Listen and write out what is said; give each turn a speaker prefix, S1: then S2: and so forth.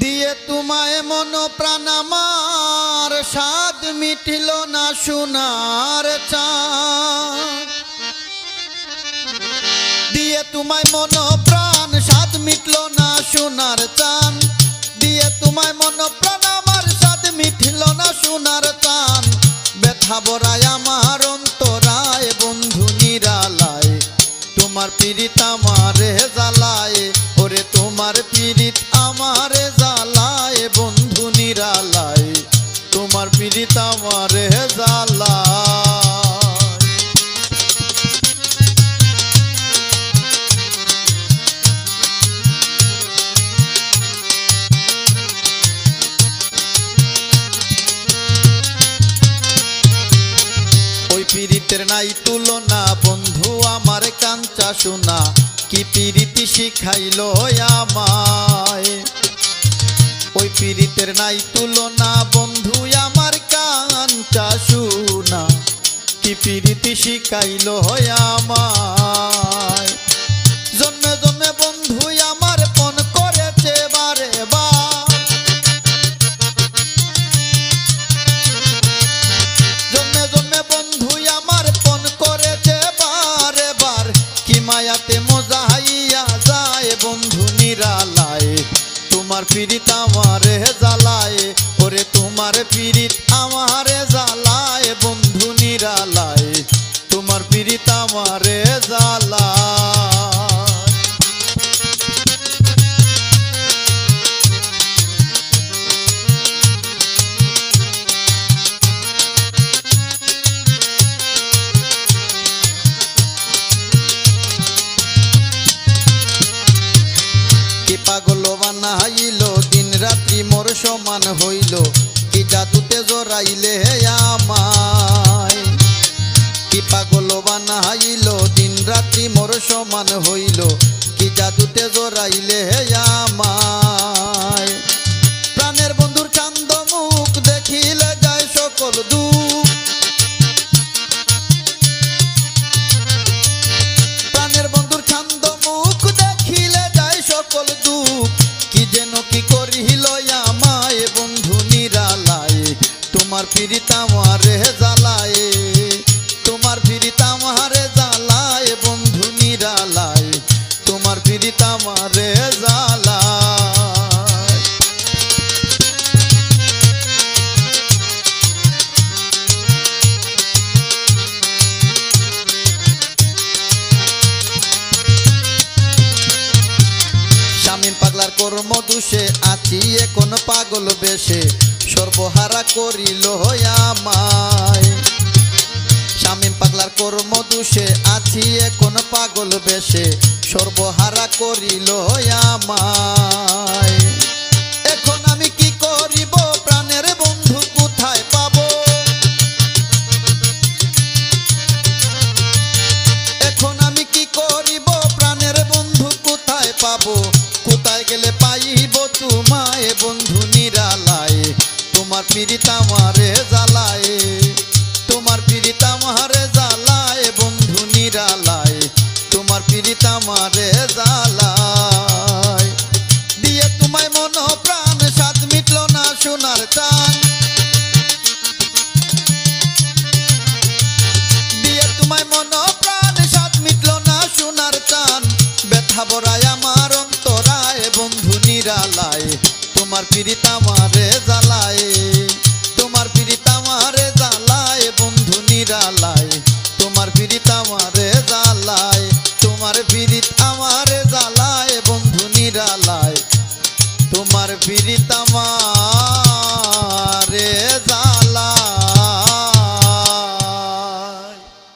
S1: দিয়ে তোমায় মন প্রাণ আমার, স্বাদ মিটিল না সোনার দিয়ে তোমায় মন প্রাণ, স্বাদ মিটল না সোনার চান দিয়ে তোমায় মন প্রাণ আমার, স্বাদ মিটল না সোনার চান ব্যথা বরায় আমার অন্তরায়, বন্ধু নিরালায়, তোমার পীড়িত জ্বালায়। তোমার ওই পীড়িতের নাই তুলনা, বন্ধু, আমার কাঞ্চা শোনা কি পীড়িতি শিখাইল আমায়? ওই পীড়িতের নাই তুলনা, বন্ধু কাঞ্চা শোনা, কি পীড়িতি শিখাইল আমায়? জন্মে জন্মে বন্ধু আমার পণ করেছে বারে বার। জন্মে জন্মে বন্ধু আমার পণ করেছে বারে বার। কি মায়াতে মজাইয়া যায় বন্ধু নিরালায়, তোমার পীড়িত আমারে জ্বালায়। ওরে তোমার পীড়িত আমারে জ্বালায় বন্ধু নিরালায়। তোমার পীড়িত আমারে জ্বালায়। কি পাগল মোর সমান হইল, কি জাদুতে জোরাইলে আমায়? কি পাগল বানাইল দিন রাত্রি মোর সমান হইল, কি জাদুতে জোরাইলে আমায়? প্রাণের বন্ধুর চান্দ মুখ দেখিলে যায় সকল দুঃখ। প্রাণের বন্ধুর ছন্দ মুখ দেখিলে যায় সকল দুঃখ। পীড়িত আমারে জ্বালায়, তোমার পীড়িত আমারে জ্বালায়, বন্ধু নিরালায়, তোমার পীড়িত আমারে জ্বালায়। স্বামীন পাগলার কর্ম দোষে আছি এখন পাগল বেশে, সর্বহারা করিল আমায়। স্বামীন পাগলার কর্ম দোষে আছি এখন পাগল বেশে, সর্বহারা করিল আমায়। এখন আমি কি করিব? প্রাণের বন্ধু কোথায় পাবো? এখন আমি কি করিব? প্রাণের বন্ধু কোথায় পাবো? গেলে পাইব তোমায় বন্ধু নিরালায়। তোমার পীড়িত আমারে জ্বালায়। তোমার পীড়িত আমারে জ্বালায় বন্ধু নিরালায়। তোমার পীড়িত আমারে জ্বালায়। তোমার পীড়িত আমারে জ্বালায়, তোমার পীড়িত আমারে জ্বালায়, বন্ধু নিরালায়, তোমার পীড়িত আমারে জ্বালায়, তোমার পীড়িত আমারে জ্বালায়, বন্ধু নিরালায়, তোমার পীড়িত আমার